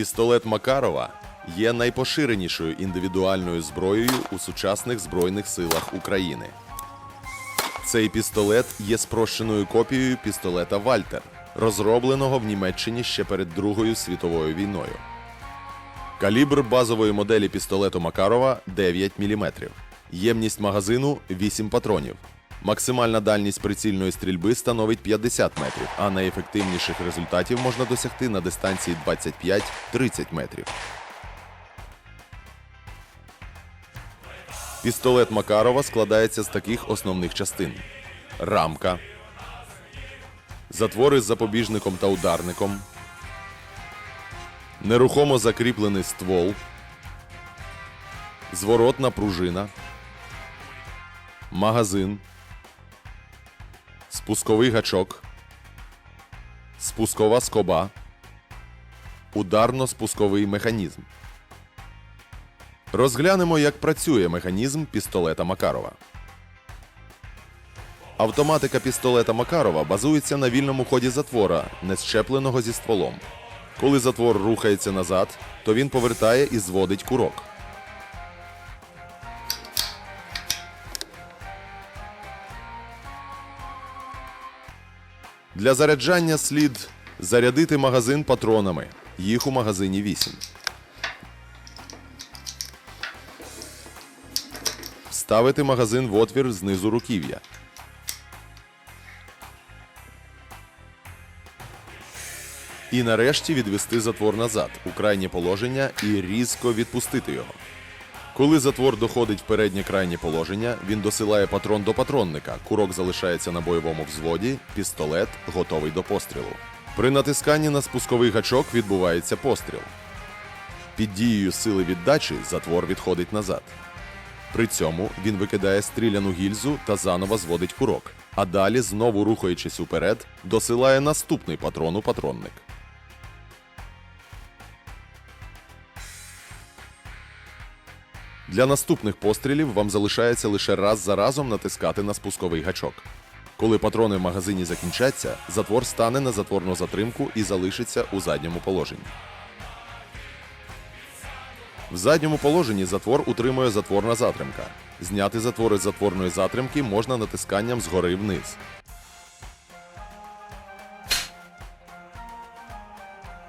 Пістолет Макарова є найпоширенішою індивідуальною зброєю у сучасних Збройних силах України. Цей пістолет є спрощеною копією пістолета Вальтер, розробленого в Німеччині ще перед Другою світовою війною. Калібр базової моделі пістолету Макарова 9 мм. Ємність магазину 8 патронів. Максимальна дальність прицільної стрільби становить 50 метрів, а найефективніших результатів можна досягти на дистанції 25-30 метрів. Пістолет Макарова складається з таких основних частин: рамка, затвори з запобіжником та ударником, нерухомо закріплений ствол, зворотна пружина, магазин, спусковий гачок, спускова скоба, ударно-спусковий механізм. Розглянемо, як працює механізм пістолета Макарова. Автоматика пістолета Макарова базується на вільному ході затвора, не щепленого зі стволом. Коли затвор рухається назад, то він повертає і зводить курок. Для заряджання слід зарядити магазин патронами. Їх у магазині 8. Вставити магазин в отвір знизу руків'я. І нарешті відвести затвор назад у крайнє положення і різко відпустити його. Коли затвор доходить в переднє крайнє положення, він досилає патрон до патронника, курок залишається на бойовому взводі, пістолет готовий до пострілу. При натисканні на спусковий гачок відбувається постріл. Під дією сили віддачі затвор відходить назад. При цьому він викидає стріляну гільзу та заново зводить курок, а далі, знову рухаючись уперед, досилає наступний патрон у патронник. Для наступних пострілів вам залишається лише раз за разом натискати на спусковий гачок. Коли патрони в магазині закінчаться, затвор стане на затворну затримку і залишиться у задньому положенні. В задньому положенні затвор утримує затворна затримка. Зняти затвори з затворної затримки можна натисканням згори вниз.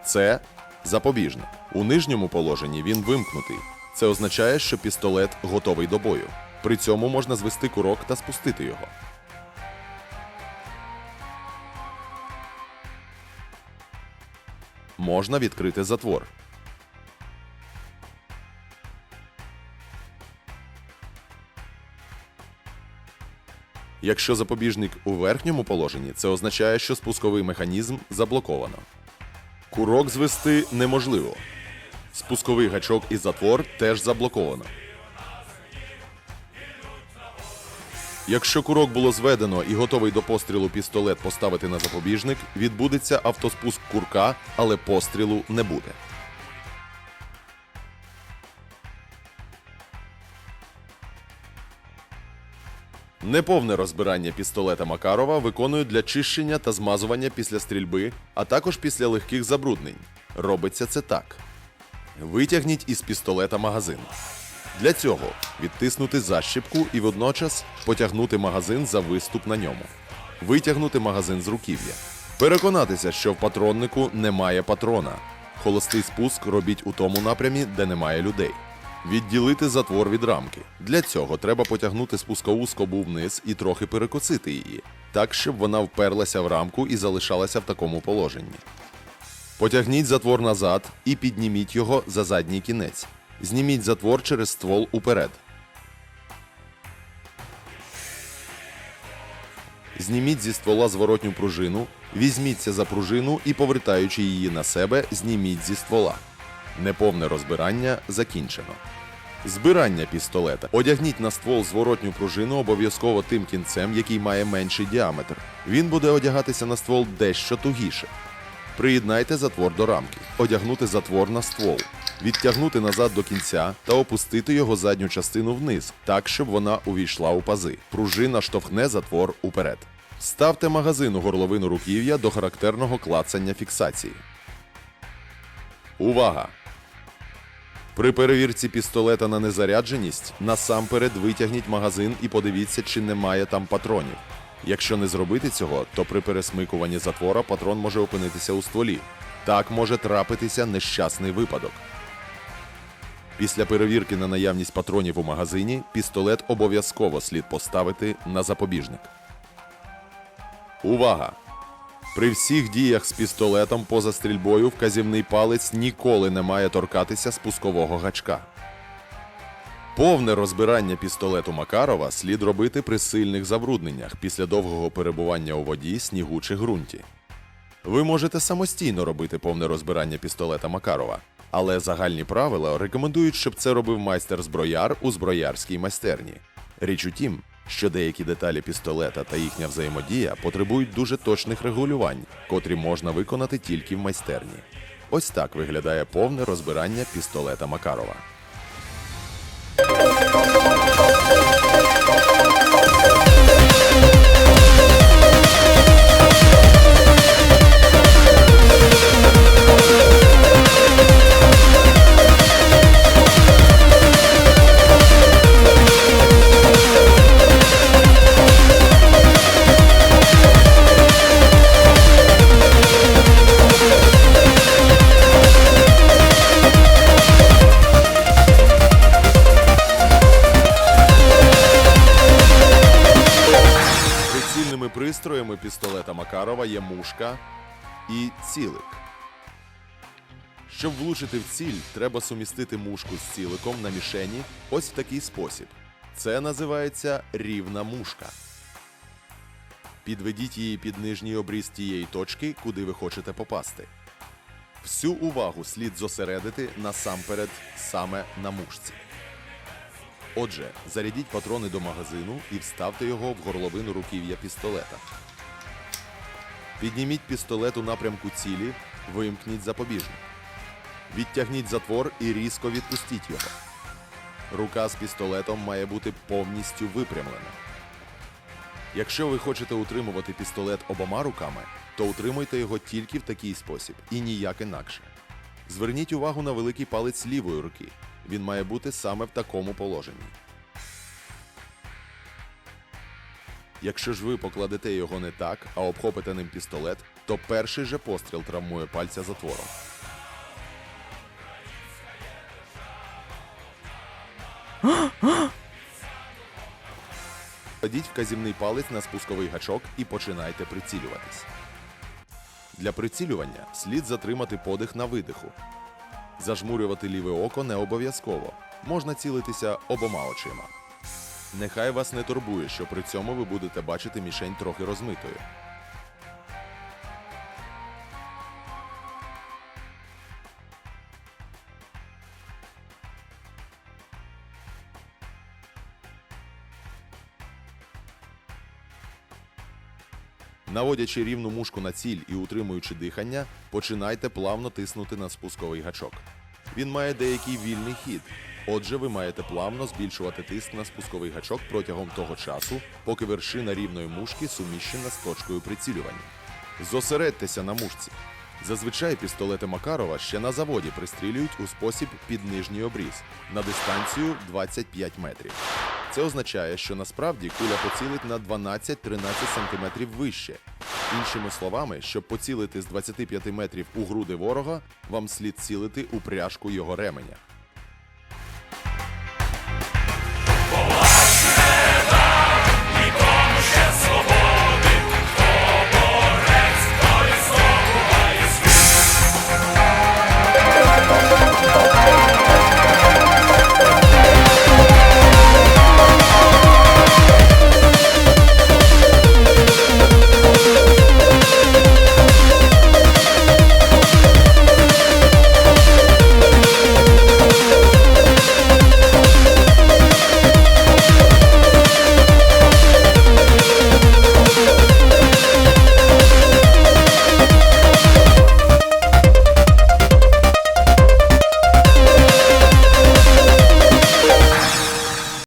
Це запобіжник. У нижньому положенні він вимкнутий. Це означає, що пістолет готовий до бою. При цьому можна звести курок та спустити його. Можна відкрити затвор. Якщо запобіжник у верхньому положенні, це означає, що спусковий механізм заблоковано. Курок звести неможливо. Спусковий гачок і затвор теж заблоковано. Якщо курок було зведено і готовий до пострілу пістолет поставити на запобіжник, відбудеться автоспуск курка, але пострілу не буде. Неповне розбирання пістолета Макарова виконують для чищення та змазування після стрільби, а також після легких забруднень. Робиться це так: витягніть із пістолета магазин. Для цього відтиснути защіпку і водночас потягнути магазин за виступ на ньому. Витягнути магазин з руків'я. Переконатися, що в патроннику немає патрона. Холостий спуск робіть у тому напрямі, де немає людей. Відділити затвор від рамки. Для цього треба потягнути спускову скобу вниз і трохи перекосити її, так щоб вона вперлася в рамку і залишалася в такому положенні. Потягніть затвор назад і підніміть його за задній кінець. Зніміть затвор через ствол уперед. Зніміть зі ствола зворотню пружину, візьміться за пружину і, повертаючи її на себе, зніміть зі ствола. Неповне розбирання закінчено. Збирання пістолета. Одягніть на ствол зворотню пружину обов'язково тим кінцем, який має менший діаметр. Він буде одягатися на ствол дещо тугіше. Приєднайте затвор до рамки, одягнути затвор на ствол, відтягнути назад до кінця та опустити його задню частину вниз, так, щоб вона увійшла у пази. Пружина штовхне затвор уперед. Ставте магазин у горловину руків'я до характерного клацання фіксації. Увага! При перевірці пістолета на незарядженість насамперед витягніть магазин і подивіться, чи немає там патронів. Якщо не зробити цього, то при пересмикуванні затвора патрон може опинитися у стволі. Так може трапитися нещасний випадок. Після перевірки на наявність патронів у магазині пістолет обов'язково слід поставити на запобіжник. Увага! При всіх діях з пістолетом поза стрільбою вказівний палець ніколи не має торкатися спускового гачка. Повне розбирання пістолету Макарова слід робити при сильних забрудненнях після довгого перебування у воді, снігу чи ґрунті. Ви можете самостійно робити повне розбирання пістолета Макарова, але загальні правила рекомендують, щоб це робив майстер-зброяр у зброярській майстерні. Річ у тім, що деякі деталі пістолета та їхня взаємодія потребують дуже точних регулювань, котрі можна виконати тільки в майстерні. Ось так виглядає повне розбирання пістолета Макарова. Макарова є мушка і цілик. Щоб влучити в ціль, треба сумістити мушку з ціликом на мішені ось в такий спосіб. Це називається рівна мушка. Підведіть її під нижній обріз тієї точки, куди ви хочете попасти. Всю увагу слід зосередити насамперед саме на мушці. Отже, зарядіть патрони до магазину і вставте його в горловину руків'я пістолета. Підніміть пістолет у напрямку цілі, вимкніть запобіжник. Відтягніть затвор і різко відпустіть його. Рука з пістолетом має бути повністю випрямлена. Якщо ви хочете утримувати пістолет обома руками, то утримуйте його тільки в такий спосіб і ніяк інакше. Зверніть увагу на великий палець лівої руки. Він має бути саме в такому положенні. Якщо ж ви покладете його не так, а обхопите ним пістолет, то перший же постріл травмує пальця затвором. Кладіть вказівний палець на спусковий гачок і починайте прицілюватись. Для прицілювання слід затримати подих на видиху. Зажмурювати ліве око не обов'язково. Можна цілитися обома очима. Нехай вас не турбує, що при цьому ви будете бачити мішень трохи розмитою. Наводячи рівну мушку на ціль і утримуючи дихання, починайте плавно тиснути на спусковий гачок. Він має деякий вільний хід. Отже, ви маєте плавно збільшувати тиск на спусковий гачок протягом того часу, поки вершина рівної мушки суміщена з точкою прицілювання. Зосередьтеся на мушці. Зазвичай пістолети Макарова ще на заводі пристрілюють у спосіб під нижній обріз на дистанцію 25 метрів. Це означає, що насправді куля поцілить на 12-13 см вище. Іншими словами, щоб поцілити з 25 метрів у груди ворога, вам слід цілити у пряжку його ременя.